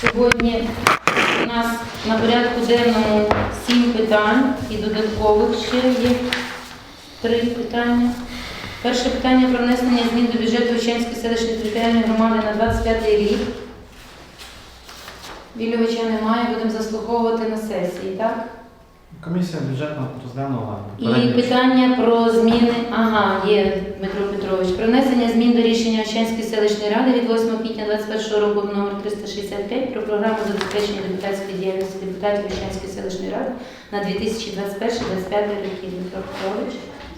Сьогодні у нас на порядку денному сім питань і додаткових ще є три питання. Перше питання про внесення змін до бюджету Вченської селищної територіальної громади на 25 рік. Вільовича немає, будемо заслуховувати на сесії, так? Комісія бюджетна розглянула. І попередньо. питання про зміни. Ага, є Дмитро Петрович. Про внесення змін до рішення Оченської селищної ради від 8 квітня 2021 року номер 365 про програму забезпечення депутатської діяльності депутатів Оченської селищної ради на 2021-2025 роки. Дмитро Петрович,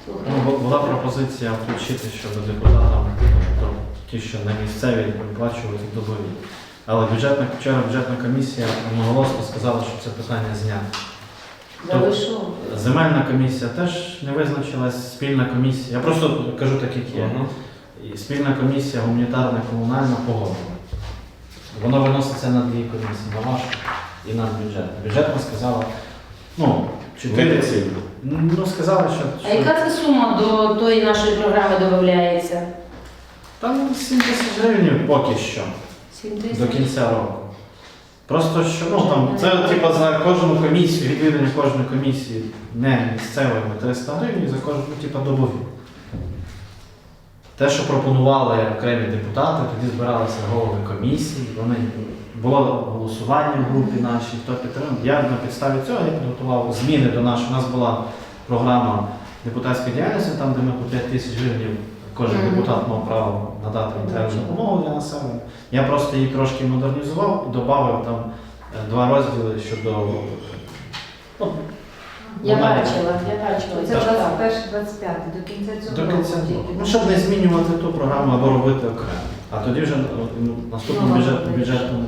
Ну, слухаю. бу- була пропозиція включити щодо депутатам, тобто ті, що не місцеві, виплачувати добові. Але бюджетна вчора бюджетна комісія одноголосно сказала, що це питання знято. Залишу. Земельна комісія теж не визначилась, спільна комісія. Я просто кажу так, як є. І спільна комісія гуманітарна комунальна погодила. Воно виноситься на дві комісії, на вашу і на бюджет. Бюджетна сказала, ну, чотири ці. Ну, сказали, що. А яка це сума до тої нашої програми додається? Там 7 тисяч гривень поки що, 7 до тисяч? кінця року. Просто що ну, там, це типа за кожну комісію, відвідання кожної комісії, не місцевої 300 гривень, за кожну, ну, типа добові. Те, що пропонували окремі депутати, тоді збиралися голови комісії, вони було голосування в групі нашій, хто підтримав. Я на підставі цього я підготував зміни до нашої. У нас була програма депутатської діяльності, там, де ми по 5 тисяч гривень кожен Мгм. депутат мав право надати матеріальну допомогу для населення. Я просто її трошки модернізував і додав там е, два розділи щодо. Ну, Я вона- бачила, я бачила. Це 21-25, до кінця цього До року. кінця тільки. року. Ну, щоб не змінювати ту програму або робити окремо. А тоді вже ну, наступному Ну, бюджет, ладно. бюджетному.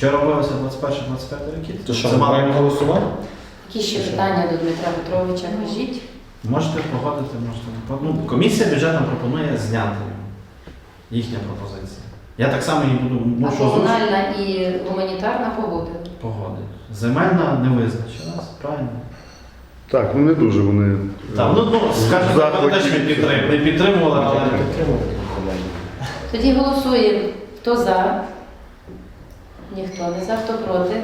Чи робилося 21-25 роки? То що, Це ми мало- маємо голосувати? Які ще питання до Дмитра Петровича? Кажіть. Можете погодити, можете не погодити. Ну, комісія бюджетна пропонує зняти їхня пропозиція. Я так само її буду А мушу озвучити. комунальна і гуманітарна погодила. погодити. Земельна не визначилась, правильно? Так, ну не дуже вони. е, Так, ну, ну скажімо, так, вони теж не підтримували, не підтримували, але Тоді голосуємо. Хто за? Ніхто не за, хто проти?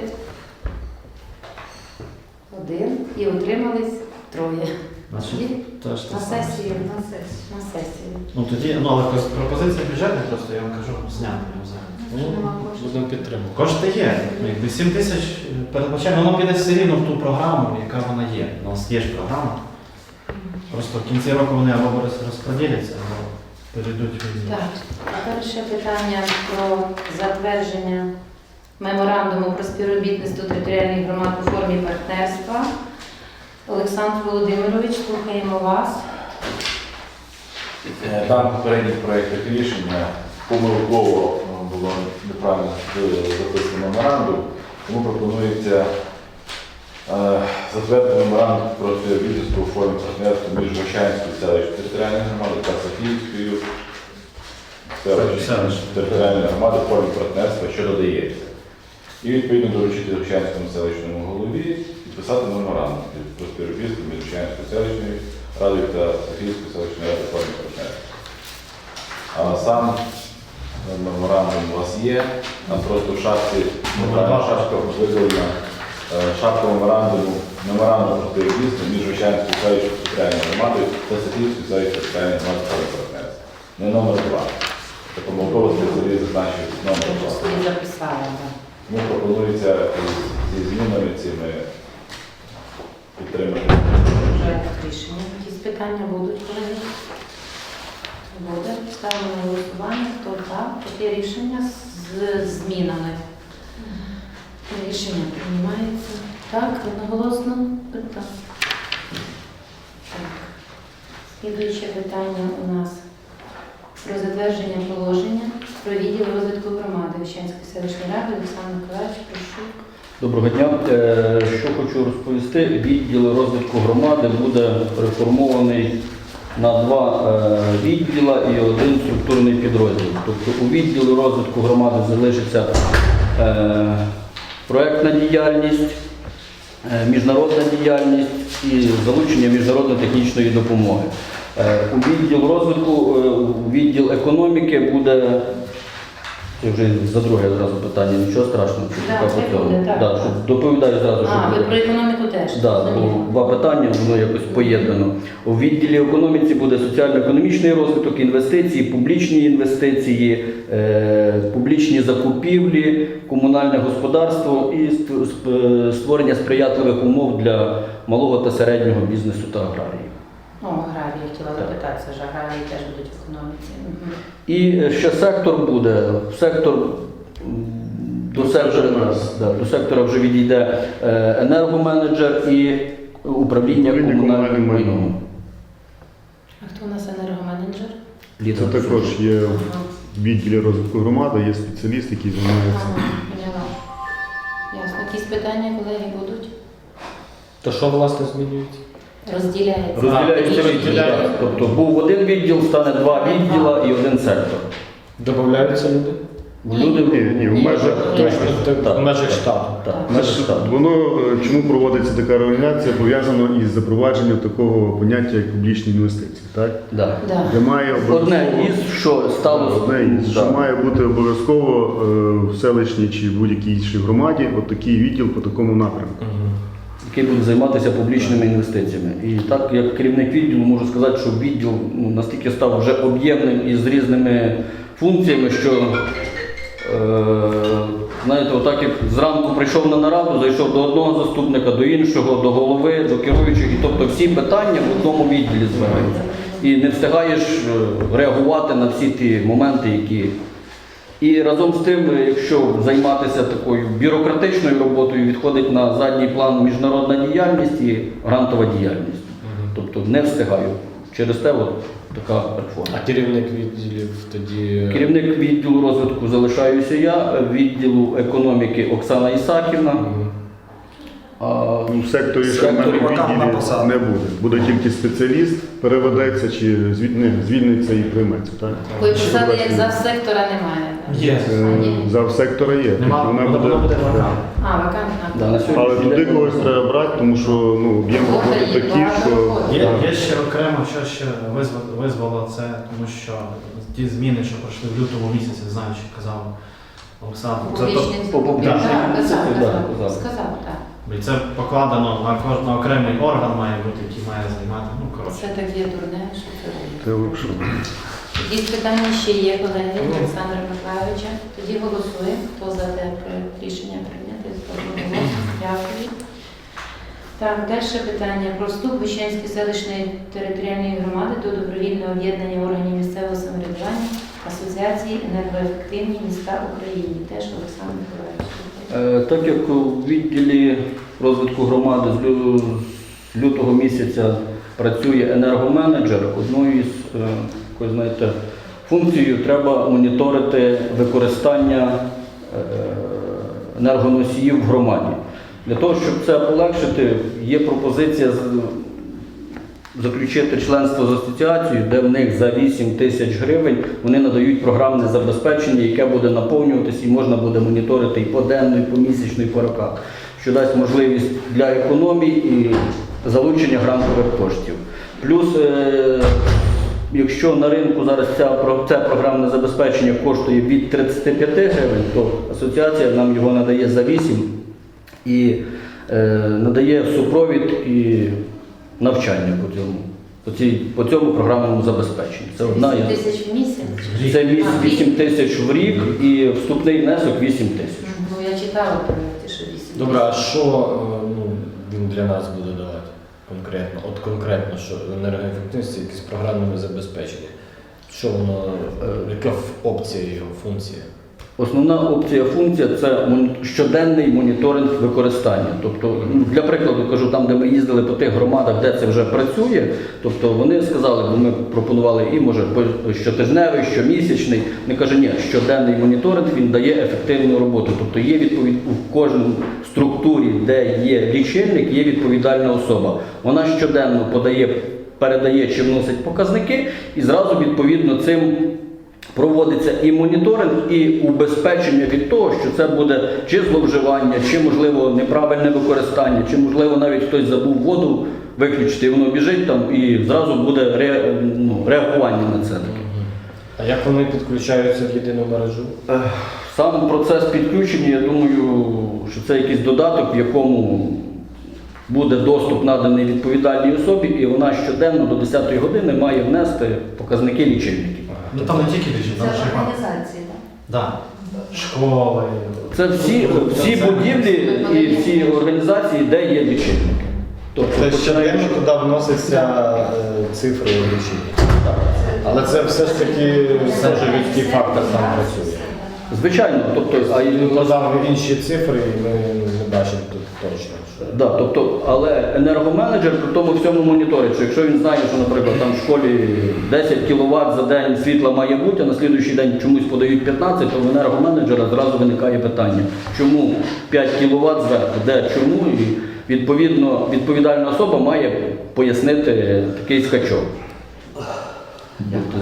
Один. І утримались троє. Значить, теж те На саме. сесію. На сесію. На сесію. Ну тоді, ну але кос- пропозиція бюджетна, просто я вам кажу, зняти його взагалі. Нема коштів. Будемо підтримувати. Кошти є. Ну, Якби 7 тисяч передбачає, воно піде все рівно в ту програму, яка вона є. У нас є ж програма. Просто в кінці року вони або роз- розподіляться, або перейдуть в іншу. Так, а перше питання про затвердження меморандуму про співробітництво територіальних громад у формі партнерства. Олександр Володимирович, слухаємо вас. Е, Там попередніх проєктах рішення помилково е, було неправильно записано меморандум, тому пропонується е, затвердити меморандум про співробітництво у формі партнерства між Вощанською селищною територіальною громадою та Софіївською селищною територіальною громадою формі партнерства, що додається. І відповідно доручити Вощанському селищному голові підписати меморандум про співробітництво між Вощанською селищною радою та Софійською селищною радою формі партнерства. А сам меморандум у вас є, там просто в шапці меморандум, шапка викладена, е, шапка меморандуму, меморандум про співробітництво між Вощанською селищною територіальною громадою та Софійською селищною територіальною громадою формі партнерства. Не номер два. Це помилково взагалі зазначив номер два. Так. Пропонується зі змінами цими підтримати. Рішення. Якісь питання будуть, колеги? Буде. Ставимо на голосування. Хто за? Таке рішення з змінами. Рішення приймається. Так, одноголосно. Так. Слідуюче питання у нас про затвердження положення про відділ розвитку громади Вищенської селищної ради. Олександр Миколаївич, прошу. Доброго дня. Е, Що хочу розповісти, відділ розвитку громади буде реформований на два е, відділа і один структурний підрозділ. Тобто у відділі розвитку громади залишиться е, проектна діяльність, міжнародна діяльність і залучення міжнародно-технічної допомоги. Е, У відділ розвитку, у відділ економіки буде Це вже за друге зразу питання, нічого страшного. це Да, це по цьому. буде, так. Щоб доповідаю зразу, що А, ви буде. про економіку теж. Да, бо зрозуміло. два питання, воно якось поєднано. У відділі економіці буде соціально-економічний розвиток, інвестиції, публічні інвестиції, е, публічні закупівлі, комунальне господарство і ст- сп- створення сприятливих умов для малого та середнього бізнесу та аграрії. Ну, аграрії хотіла запитатися, ж аграрії теж будуть в економіці. Мгм. І ще сектор буде. Сектор до сектора, да, до сектора вже відійде е, енергоменеджер і управління Управління комунальним майном. майном. А хто у нас енергоменеджер? Ліда. Це також є в відділі розвитку громади, є спеціаліст, який займається. Ага, поняла. Ясно. Якісь питання, колеги, будуть? То що власне змінюється? Розділяється. Розділяється Різні відділ. відділи. так. Тобто був один відділ, стане два відділа і один сектор. Додаються люди? Люди Ні, ні, в межах в межах штату. Воно е, чому проводиться така реорганізація, пов'язано із запровадженням такого поняття як публічні інвестиції, так? Да. Да. Де має Одне із, що стало одне із, що має бути обов'язково е, в селищній чи будь-якій іншій громаді, от такий відділ по такому напрямку. Який буде займатися публічними інвестиціями. І так, як керівник відділу, можу сказати, що відділ ну, настільки став вже об'ємним і з різними функціями, що е, знаєте, отак як зранку прийшов на нараду, зайшов до одного заступника, до іншого, до голови, до керуючих, і тобто всі питання в одному відділі збираються. І не встигаєш е, реагувати на всі ті моменти, які і разом з тим, е, якщо займатися такою бюрократичною роботою, відходить на задній план міжнародна діяльність і грантова діяльність. Тобто не встигаю. Через те от така реформа. А керівник відділів тоді. Керівник відділу розвитку залишаюся я, е, відділу економіки Оксана Ісаківна. А, Ну, В секторі що в мене секторі вакантна відділі посада. не буде. Буде тільки спеціаліст, переведеться чи звіль- не, звільниться і прийметься. Так? Ви писали, як завсектора немає. Є. Е, За сектора є. Нема, Вона воно буде- буде вакантна. А, вакантна. да, на Але туди когось треба брати, тому що ну, об'єм роботи такий, що. Є, є ще окремо, що ще визвало, визвало це, тому що ті зміни, що пройшли в лютому місяці, знаю, що казав Олександр. Це, то- казав. казав. Сказав, так. І це покладено на кожен окремий орган має бути, який має займати. Ну, коротше. Це таке дурне, що це це робить. Якісь питання ще є, колеги Олександра Миколайовича. Тоді голосуємо. Хто за те рішення прийняти? Одноголосно. Дякую. Так, далі питання про вступ Вищенської селищної територіальної громади до добровільного об'єднання органів місцевого самоврядування Асоціації енергоефективні міста України. Теж Олександр Миколайович. Е, Так як у відділі розвитку громади з лютого місяця працює енергоменеджер, одною із е, знаєте, функцією треба моніторити використання е, енергоносіїв в громаді. Для того, щоб це полегшити, є пропозиція заключити членство з асоціацією, де в них за 8 тисяч гривень вони надають програмне забезпечення, яке буде наповнюватися і можна буде моніторити і поденно, і помісячно, і по роках, що дасть можливість для економії і залучення грантових коштів. Плюс, е, якщо на ринку зараз ця, це програмне забезпечення коштує від 35 гривень, то асоціація нам його надає за 8 і е, надає супровід і навчання по цьому, по, цій, по цьому програмному забезпеченню. Це одна 8 із тисяч в місяць. це віс- 8 тисяч в рік і вступний внесок 8 тисяч. Ну, я читала про те, що 8 Добре, а що е, ну, він для нас буде давати конкретно? От конкретно, що енергоефективність, якісь програмне забезпечення. Що воно, е, яка опція його, функція? Основна опція функція це щоденний моніторинг використання. Тобто, для прикладу кажу, там, де ми їздили по тих громадах, де це вже працює, тобто вони сказали, бо ми пропонували і може щотижневий, щомісячний. Вони каже, ні, щоденний моніторинг він дає ефективну роботу. Тобто є відповідь у кожній структурі, де є лічильник, є відповідальна особа. Вона щоденно подає, передає чи вносить показники, і зразу відповідно цим. Проводиться і моніторинг, і убезпечення від того, що це буде чи зловживання, чи можливо неправильне використання, чи можливо навіть хтось забув воду виключити, і воно біжить там і зразу буде ре, ну, реагування на це таке. А як вони підключаються в єдину мережу? Сам процес підключення, я думаю, що це якийсь додаток, в якому буде доступ наданий відповідальній особі, і вона щоденно до 10-ї години має внести показники лічильників. Ну там не тільки Це там ще організації, так? Да. Школи. Це всі, всі будівлі і всі організації, де є лічильники. Тобто, Тобто щоденно починаючи- туди вносяться е, цифри лічильників. Але це все ж таки теж людський фактор там працює. звичайно, тобто, а подав інші цифри, і ми не бачимо тут точно. Да, тобто, але енергоменеджер при тому всьому моніторить, що якщо він знає, що, наприклад, там в школі 10 кВт за день світла має бути, а на слідуючий день чомусь подають 15, то в енергоменеджера зразу виникає питання, чому 5 кВт зверху, де чому, і відповідно відповідальна особа має пояснити такий скачок.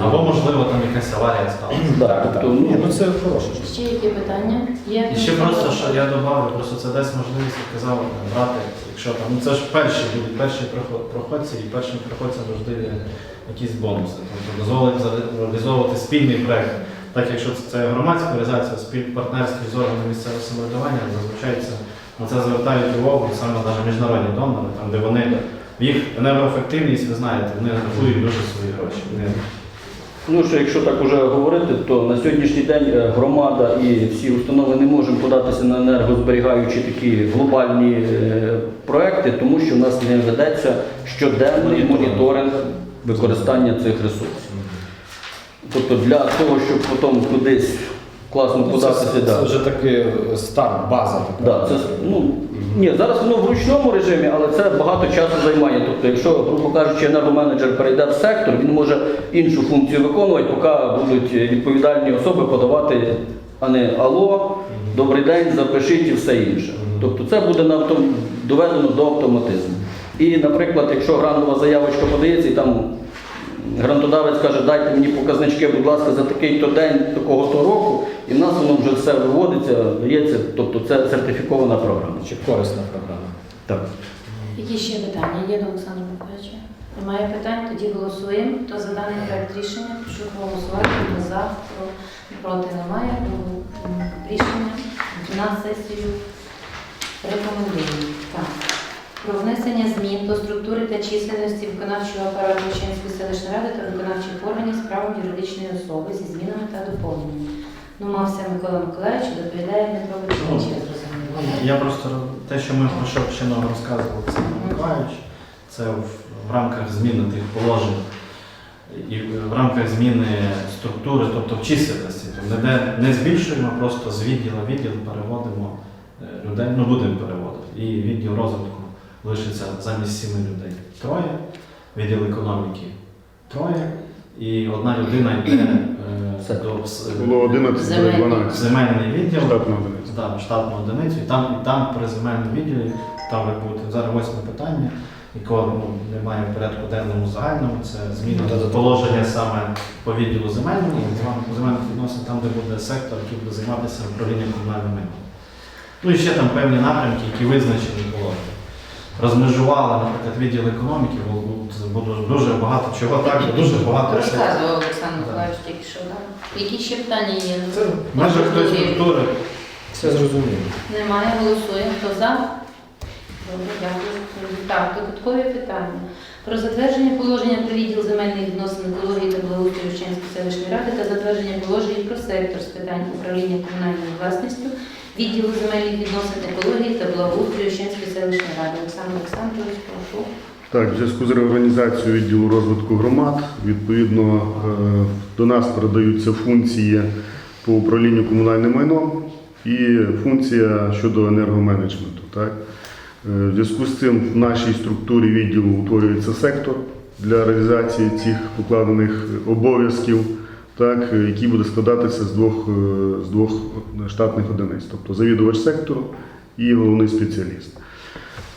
Або, можливо, там якась аварія сталася. Да, Так, так. тобто, Ні, ну, ну це хороше. Ще які питання? Є? І ще просто, що я додав, просто це дасть можливість, як казав, брати, якщо там, ну це ж перші будуть перші проходці, і першим проходцям завжди є якісь бонуси. Тобто дозволить реалізовувати спільний проект. Так, якщо це, громадська організація, спіль партнерські з органами місцевого самоврядування, зазвичай це на це звертають увагу саме навіть міжнародні донори, там де вони їх енергоефективність, ви знаєте, вони рахують дуже свої гроші. Вони Ну, що якщо так уже говорити, то на сьогоднішній день е, громада і всі установи не можемо податися на енергозберігаючі такі глобальні е, проекти, тому що в нас не ведеться щоденний моніторинг використання цих ресурсів. Тобто для того, щоб потім кудись класно Ну, це, податися, це, да. вже такий старт, база така. Да, це, ну, ні, зараз воно в ручному режимі, але це багато часу займає. Тобто, якщо, грубо кажучи, енергоменеджер перейде в сектор, він може іншу функцію виконувати, поки будуть відповідальні особи подавати, а не алло, добрий день, запишіть і все інше. Тобто це буде на доведено до автоматизму. І, наприклад, якщо грантова заявочка подається і там грантодавець каже, дайте мені показнички, будь ласка, за такий-то день, такого-то року, і в нас воно вже все виводиться, дається, тобто це сертифікована програма. Чи корисна програма? Так. Які ще питання є до Олександра Миколаївича? Немає питань, тоді голосуємо. Хто за даний проект рішення, прошу проголосувати. Хто за, хто проти немає. Тому рішення на сесію рекомендуємо. Так. Про внесення змін до структури та чисельності виконавчого апарату Ученської селищної ради та виконавчих органів справ юридичної особи зі змінами та доповненнями. Ну, мався Микола Миколаївич, доповідає Дмитро Вичович, я. Я просто те, що ми про що нам розказував Олександр Миколаївич, це в, рамках зміни тих положень і в рамках зміни структури, тобто в чисельності. Тобто не збільшуємо, просто з відділу відділ переводимо е, людей, ну будемо переводити. І відділ розвитку лишиться замість сіми людей. Троє, відділ економіки троє, і одна людина йде е, до Було 11 Земельний. 12 земельний відділ. штатна одиниця. Да, штатну одиницю, і там, і там при земельному відділі, там ви будете зараз восьме питання, якого ну, немає в порядку денному загальному, це зміна Ну, положення саме по відділу земельному, з земельних відносин, там, де буде сектор, який буде займатися управлінням комунальним майном. Ну і ще там певні напрямки, які визначені положення. Розмежували, наприклад, відділ економіки, бо буде дуже багато чого так, дуже багато. Розказував Олександр Миколаївич тільки що, так? Які ще питання є? Це в межах тої структури. Все зрозуміло. Немає, голосуємо. Хто за? Добре, дякую. Так, додаткові питання. Про затвердження положення про відділ земельних відносин екології та благоустрою Вченської селищної ради та затвердження положення про сектор з питань управління комунальною власністю відділу земельних відносин екології та благоустрою Вченської селищної ради. Олександр Олександрович, прошу. Так, в зв'язку з реорганізацією відділу розвитку громад, відповідно, е, до нас передаються функції по управлінню комунальним майном і функція щодо енергоменеджменту. Так? Е, В зв'язку з цим в нашій структурі відділу утворюється сектор для реалізації цих покладених обов'язків, так, е, який буде складатися з двох, е, з двох штатних одиниць, тобто завідувач сектору і головний спеціаліст.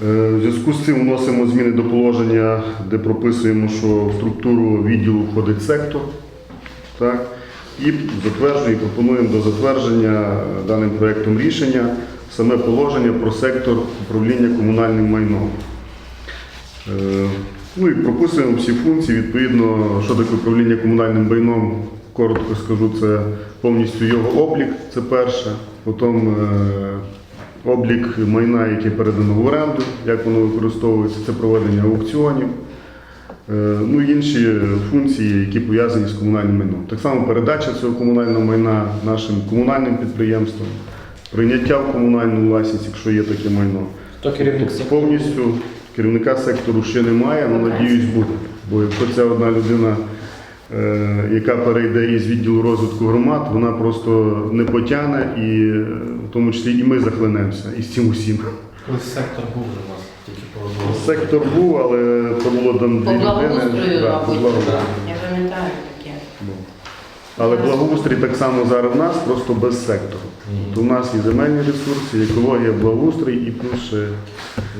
Е, В зв'язку з цим вносимо зміни до положення, де прописуємо, що в структуру відділу входить сектор. Так? І затверджуємо, пропонуємо до затвердження е, даним проєктом рішення саме положення про сектор управління комунальним майном. Е, Ну і прописуємо всі функції, відповідно, що таке управління комунальним майном коротко скажу, це повністю його облік, це перше. Потім е, облік майна, яке передано в оренду, як воно використовується, це проведення аукціонів. Е, Ну і інші функції, які пов'язані з комунальним майном. Так само передача цього комунального майна нашим комунальним підприємствам, прийняття в комунальну власність, якщо є таке майно. Хто керівник Тобто сектору? повністю керівника сектору ще немає, але надіюсь буде. Бо якщо ця одна людина, яка перейде із відділу розвитку громад, вона просто не потягне і е, в тому числі і ми захлинемося із цим усім. Колись сектор був у вас, тільки по Сектор був, але це було там По дві людини. благоустрою, Да, по мабуть, благоустрою. я пам'ятаю таке. Але благоустрій так само зараз в нас, просто без сектору. То в нас і земельні ресурси, і екологія, благоустрій, і плюс ще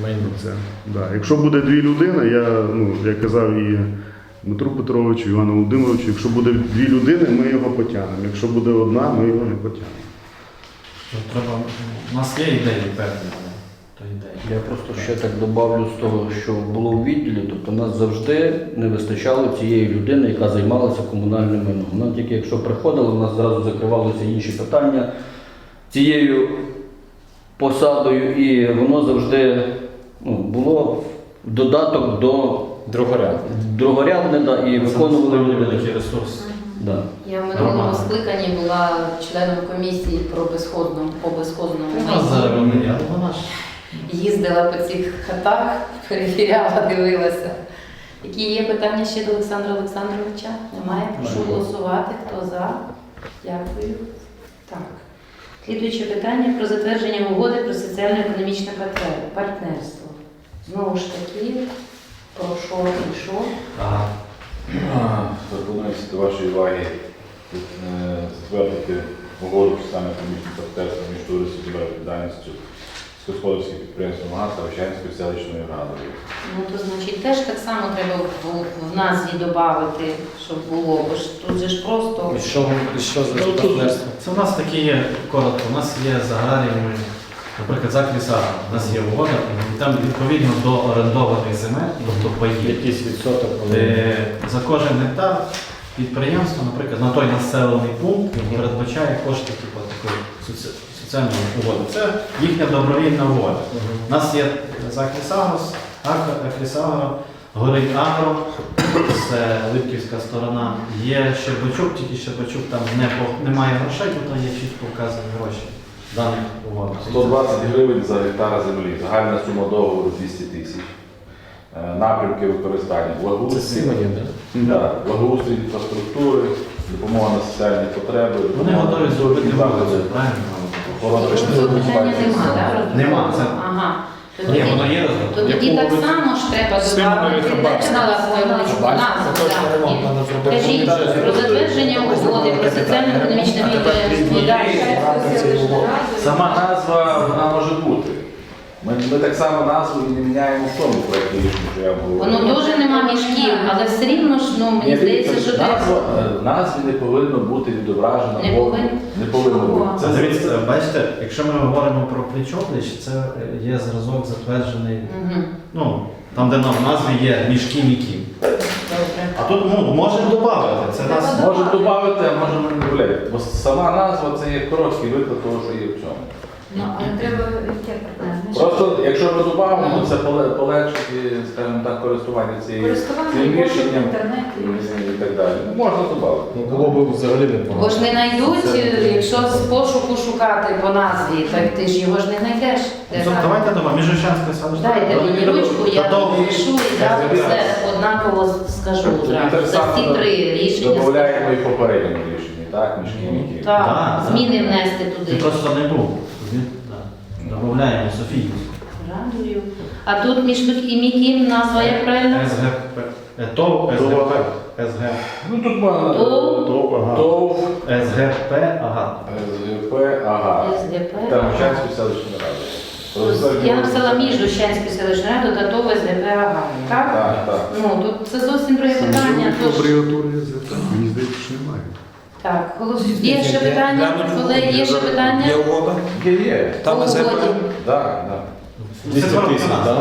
Майно. це. Да. Якщо буде дві людини, я, ну, я казав і Дмитру Петровичу, Івану Володимировичу, якщо буде дві людини, ми його потягнемо. Якщо буде одна, ми його не потягнемо. Треба, у нас є ідеї певні, але то ідеї. Я просто ще так добавлю з того, що було у відділі, тобто нас завжди не вистачало цієї людини, яка займалася комунальним майном. Нам тільки якщо приходили, у нас зразу закривалися інші питання цією посадою, і воно завжди ну, було в додаток до Другоряд. другорядне да, і виконували Це великий ресурс. Да. Я в минулому скликанні була членом комісії про безходну, по безходному У нас зараз майні. вони, але вона ж Їздила по цих хатах, перевіряла, дивилася. Які є питання ще до Олександра Олександровича? Немає? Прошу голосувати. Хто за? Дякую. Так. Слідуюче питання про затвердження угоди про соціально-економічне партнерство. Знову ж таки, про що і що? ага. Пропонується до вашої уваги е, затвердити угоду про саме економічне партнерство між туристом з відповідальністю з господарським підприємством ГАЗ та Вещанською селищною радою. Ну, то значить теж так само треба в, в назві додати, щоб було, бо ж тут же ж просто. І що, і що за партнерство? Це у нас такі є коротко. У нас є з аграріями, наприклад, за Клісара. У нас є угода, і там відповідно до орендованих земель, тобто паїв. Якийсь відсоток вони. Е, За кожен гектар підприємство, наприклад, на той населений пункт передбачає кошти типу, такої соці- соціальної угоди. Це їхня добровільна угода. У нас є Закрісагрос, Акрісагро, Горить Агро, це Липківська сторона. Є Щербачук, тільки Щербачук там не по- немає грошей, тут є чітко вказані гроші даних угод. 120 гривень за гектар землі. Загальна сума договору 200 тисяч. Е, Напрямки використання благоустрій, да, благоустрій інфраструктури, допомога на соціальні потреби, Вони готові зробити заходи, правильно? охорона? Нема, це- Ага. То Ні, воно є То тоді так само ж треба додати. Вас назву. Кажіть, про затвердження угоди про соціально-економічне відповідальність. Сама назва вона може бути. Ми, ми так само назву і не міняємо в тому проєкті рішення, що я говорю. Воно дуже нема мішків, але все рівно ж, ну, мені здається, що треба. назва, е, назві не повинно бути відображено. Не бо- повинно? Не повинно бути. Це Це дивіться, бачите, якщо ми говоримо про плечопліч, це є зразок затверджений, Мгм. ну, там, де на в назві є мішки міків. Добре. А тут ну, можемо додати. Це нас може додати, а може не додати. Бо сама назва це є короткий виклад того, що є в цьому. Ну, але треба яке питання? Просто якщо ми то це поле- полегшить, скажімо так, користування цією Користування цим можна в рішенням інтернеті. і так далі. Ну, Можна додати. Ну, було б взагалі Бо ж не знайдуть, якщо з пошуку шукати по назві, так ти ж його ж не знайдеш. Де Тобто, давайте дамо Міжучанська селищна. Дайте мені ручку, я пишу і зразу все однаково скажу зразу. За всі три рішення. Додаємо і в попередньому рішенні, так, між. Так, зміни внести Ти туди. просто не був. Да. Софіївську. Радую. А тут між тут і Мікім назва як правильно? СГП. Е, ТОВ, СГП. СГ. Ну тут можна То- То, ага. ТОВ, СГП, ага. СГП, ага. СГП. Та Мовчанської селищної ради. Я написала між Дощанською селищною радою та ТОВ СГП АГА. Так? Так, так. Ну, тут це зовсім друге питання. Тож, абревіатури? Мені здається, що немає. Так, голос- є ще питання? Колеги, є ще питання? Є угода? Є, є. Там По СГП? угоді. Так, так. 200 тисяч, так?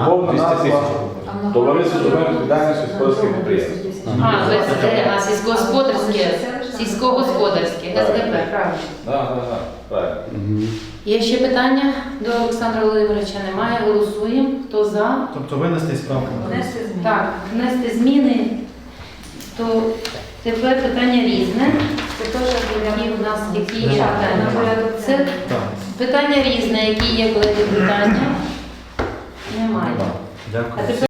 А? Повна 200 назва тисяч. Товариство з обмеженою відповідальністю господарських підприємств. А, ВСД, а сільськогосподарське, сільськогосподарське, СГП, правильно. Так, так, так, правильно. Є ще питання до Олександра Володимировича? Немає. Голосуємо. Хто за? Тобто винести. Внести зміни. Так, внести зміни. То тепер питання різне. Це теж Які у нас які є на питання? порядок Це питання різне, які є колеги питання. Немає. дякую. А тепер